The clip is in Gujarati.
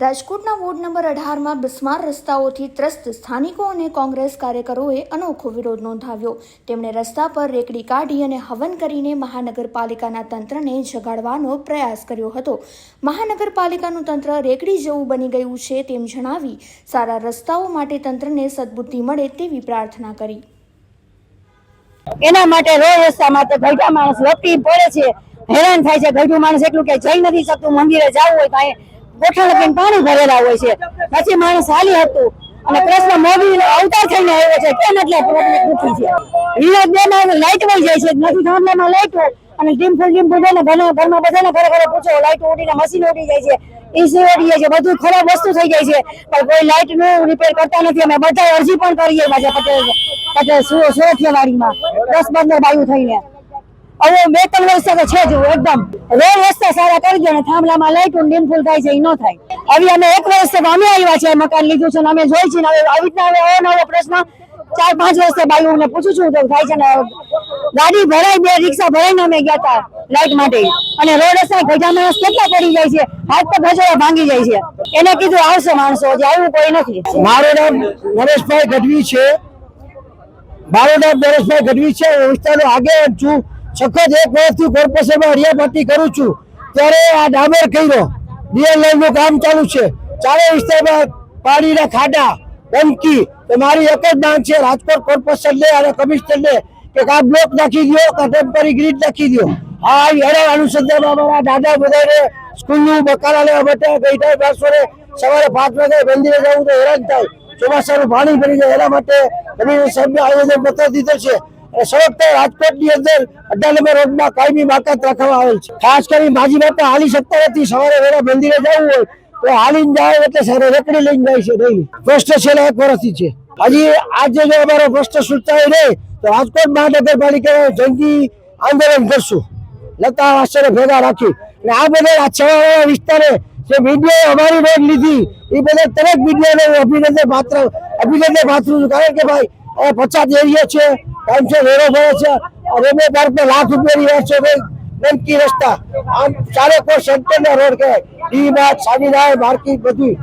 રાજકોટના વોર્ડ નંબર અઢારમાં બિસ્માર રસ્તાઓથી ત્રસ્ત સ્થાનિકો અને કોંગ્રેસ કાર્યકરોએ અનોખો વિરોધ નોંધાવ્યો. તેમણે રસ્તા પર રેકડી કાઢી અને હવન કરીને મહાનગરપાલિકાના તંત્રને જગાડવાનો પ્રયાસ કર્યો હતો. મહાનગરપાલિકાનું તંત્ર રેકડી જેવું બની ગયું છે તેમ જણાવી સારા રસ્તાઓ માટે તંત્રને સદબુદ્ધિ મળે તેવી પ્રાર્થના કરી. એના માટે માણસ છે. હેરાન થાય છે ગઢું માણસ એટલું કે જઈ નથી શકતું. મંદિરે જવું હોય તો ગોઠણ લગીને પાણી ભરેલા હોય છે. પછી માણસ હાલી હતું અને કૃષ્ણ મોદી અવતાર થઈને આવ્યો છે. કેમ એટલે પ્રોબ્લેમ ઉઠી છે. વિનોદ બે માં લાઈટ વહી જાય છે. નથી થાંભલામાં લાઈટ હોય અને ડીમ ફૂલ ડીમ ફૂલ ને ઘરના ઘરમાં બધાને ઘરે ઘરે પૂછો લાઈટ ઉડીને મશીન ઉડી જાય છે. એસી ઉડી જાય છે. બધું ખરાબ વસ્તુ થઈ જાય છે. પણ કોઈ લાઈટનું રિપેર કરતા નથી. અમે બધા અરજી પણ કરીએ પાછા પટેલ પટેલ સુરઠિયાવાડીમાં. દસ, પંદર બાયું થઈને. હવે બે ત્રણ વર્ષ તો છે જ એકદમ. રોડ રસ્તા સારા કરી દો થાંભલામાં લાઈટ ડીમ ફૂલ થાય છે એ ન થાય. હવે અમે એક વર્ષ અમે આવ્યા છે મકાન લીધું છે અમે જોઈ છીએ હવે આવી રીતના હવે અવનવો પ્રશ્ન ચાર પાંચ વર્ષે ભાઈ હું પૂછું છું તો થાય છે ને ગાડી ભરાઈ, બે રિક્ષા ભરાઈને અમે ગયા હતા લાઈટ માટે. અને રોડ રસ્તા ગજા માણસ કેટલા પડી જાય છે? હાથ તો ભજવા ભાંગી જાય છે. એને કીધું આવશે માણસો, હજી આવ્યું કોઈ નથી. મારું નામ નરેશભાઈ ગઢવી છે. મારું નામ નરેશભાઈ ગઢવી છે, હું વિસ્તારનો આગેવાન છું. સખત એક વર્ષથી કોર્પોરેશનમાં હરિયાપટ્ટી કરું છું, ત્યારે આ ડામર કર્યો. ડીએલ લાઈનનું કામ ચાલુ છે. ચારે વિસ્તારમાં પાણીના ખાડા, ગંદકી, તો મારી એક જ માંગ છે, રાજકોટ કોર્પોરેશનને અને કમિશનરને કે આ બ્લોક નાખી દો કે ટેમ્પરરી ગ્રીડ નાખી દો આ એના અનુસંધાનમાં અમારા દાદા બધાને સ્કૂલનું બકાલા લેવા માટે ગઈ ટાઈમ બારસોને સવારે પાંચ વાગે મંદિરે જવું તો હેરાન થાય. ચોમાસાનું પાણી ભરી જાય એના માટે કમિશનર સાહેબને આયોજન પત્ર દીધો છે. સડક રાજકોટની અંદર અઢાર રોડમાં કાયમી બાકાત રાખવામાં આવેલ છે. ખાસ કરી માજી હાલી શકતા નથી. સવારે મંદિરે જવું હોય તો હાલીને જાય એટલે સવારે રેકડી લઈને જાય છે ડેલી પ્રશ્ન છેલ્લા એક છે. હજી આજે અમારો પ્રશ્ન સુલતાય નહીં તો રાજકોટ મહાનગરપાલિકા જંગી આંદોલન કરશું. લતા વાસણે ભેગા રાખી. અને આ બધા છેવાડાના વિસ્તારે જે મીડિયાએ અમારી રોડ લીધી, એ બધા દરેક મીડિયાને અભિનંદન પાત્ર અભિનંદન પાત્ર કારણ કે ભાઈ પછાત એરિયા છે. ટાઈમ છે વેરો ભરે છે રેલવે પાર્કમાં લાખ રૂપિયાની વાત છે ભાઈ, ગંદકી રસ્તા. આમ ચારે કોઈ સેન્ટરના રોડ કહેવાય. ડી બાદ સાડીનાય માર્કેટ બધું